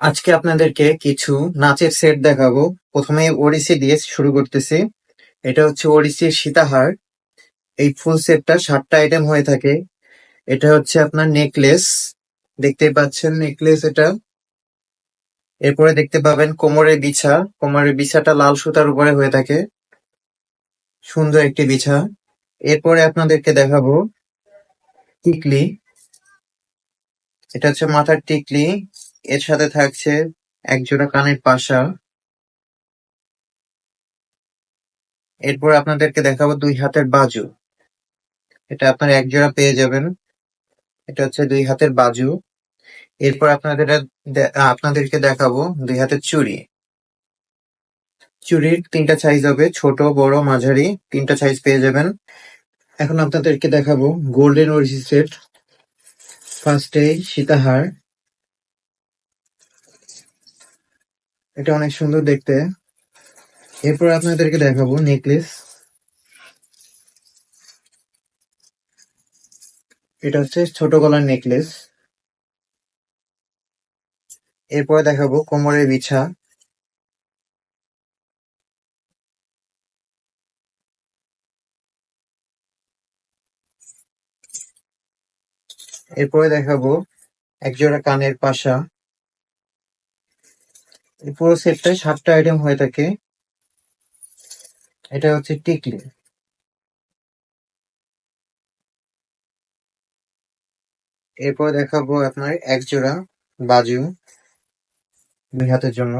আজকে আপনাদেরকে কিছু নাচের সেট দেখাবো। প্রথমে ওড়িশি দিয়ে শুরু করতেছি। এটা হচ্ছে ওড়িশির সীতাহার। এই ফুল সেটটা সাতটা আইটেম হয়ে থাকে। এটা হচ্ছে আপনার নেকলেস দেখতেই পাচ্ছেন নেকলেস এটা। এরপরে দেখতে পাবেন কোমরের বিছা। কোমরের বিছাটা লাল সুতার উপরে হয়ে থাকে। সুন্দর একটি বিছা। এরপরে আপনাদেরকে দেখাবো টিকলি। এটা হচ্ছে মাথার টিকলি। এর সাথে থাকছে একজোড়া কানের পাশা। এরপর আপনাদেরকে দেখাবো দুই হাতের বাজু। এটা আপনার একজোড়া পেয়ে যাবেন। এটা হচ্ছে দুই হাতের বাজু। এরপর আপনাদের আপনাদেরকে দেখাবো দুই হাতের চুড়ি। চুড়ির তিনটা সাইজ হবে, ছোট, বড়, মাঝারি, তিনটা সাইজ পেয়ে যাবেন। এখন আপনাদেরকে দেখাবো গোল্ডেন ওরিসি সেট ফার্স্টে সীতাহার। এটা অনেক সুন্দর দেখতে। এরপর আপনাদেরকে দেখাবো নেকলেস। এটা হচ্ছে ছোট গলার নেকলেস। এরপরে দেখাবো কোমরের বিছা। এরপরে দেখাবো একজোড়া কানের পাশা। এই পুরো সেটটায় সাতটা আইটেম হয়ে থাকে। এটা হচ্ছে টিকলি। এরপর দেখাবো আপনার এক জোড়া বাজু দুই হাতের জন্য।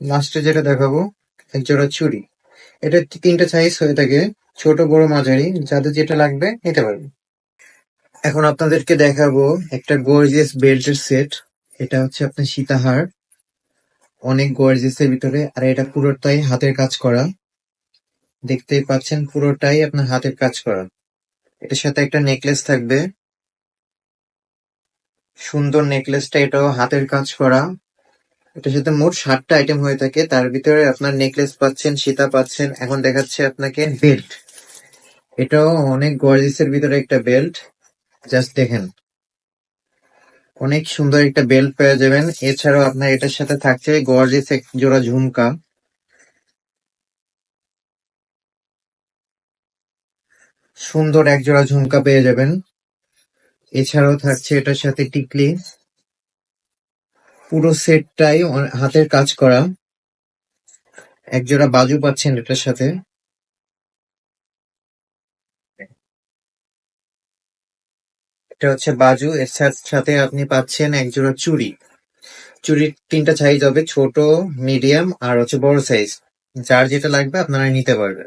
লাস্টে যেটা দেখাবো এক জোড়া চুড়ি। এটা তিনটা সাইজ হয়ে থাকে, ছোট, বড়, মাঝারি। যাদের যেটা লাগবে, নিতে পারবে এখন আপনাদেরকে দেখাবো একটা গর্জিয়াস বেল্টের সেট এটা হচ্ছে আপনার সীতাহার। অনেক গর্জিয়াস এর ভিতরে। আর এটা পুরোটাই হাতের কাজ করা। দেখতেই পাচ্ছেন, পুরোটাই আপনার হাতের কাজ করা। এটার সাথে একটা নেকলেস থাকবে। সুন্দর নেকলেসটা এটাও হাতের কাজ করা। এটার সাথে মোট ষাটটা আইটেম হয়ে থাকে। তার ভিতরে আপনার নেকলেস পাচ্ছেন, সীতা পাচ্ছেন। এখন দেখাচ্ছে আপনাকে বেল্ট এটাও অনেক গর্জিয়াস এর ভিতরে একটা বেল্ট জাস্ট দেখেন। অনেক সুন্দর একটা বেল্ট পেয়ে যাবেন। এছাড়াও আপনার এটার সাথে থাকছে গর্জিয়াস এক জোড়া ঝুমকা। সুন্দর এক জোড়া ঝুমকা পেয়ে যাবেন। এছাড়াও থাকছে এটার সাথে টিকলি। পুরো সেটটাই হাতের কাজ করা। এক জোড়া বাজু পাচ্ছেন এটার সাথে। এটা হচ্ছে বাজু, এর সাথ- সাথে আপনি পাচ্ছেন এক জোড়া চুড়ি। চুড়ির তিনটা সাইজ হবে, ছোট মিডিয়াম আর হচ্ছে বড় সাইজ যার যেটা লাগবে আপনারা নিতে পারবেন।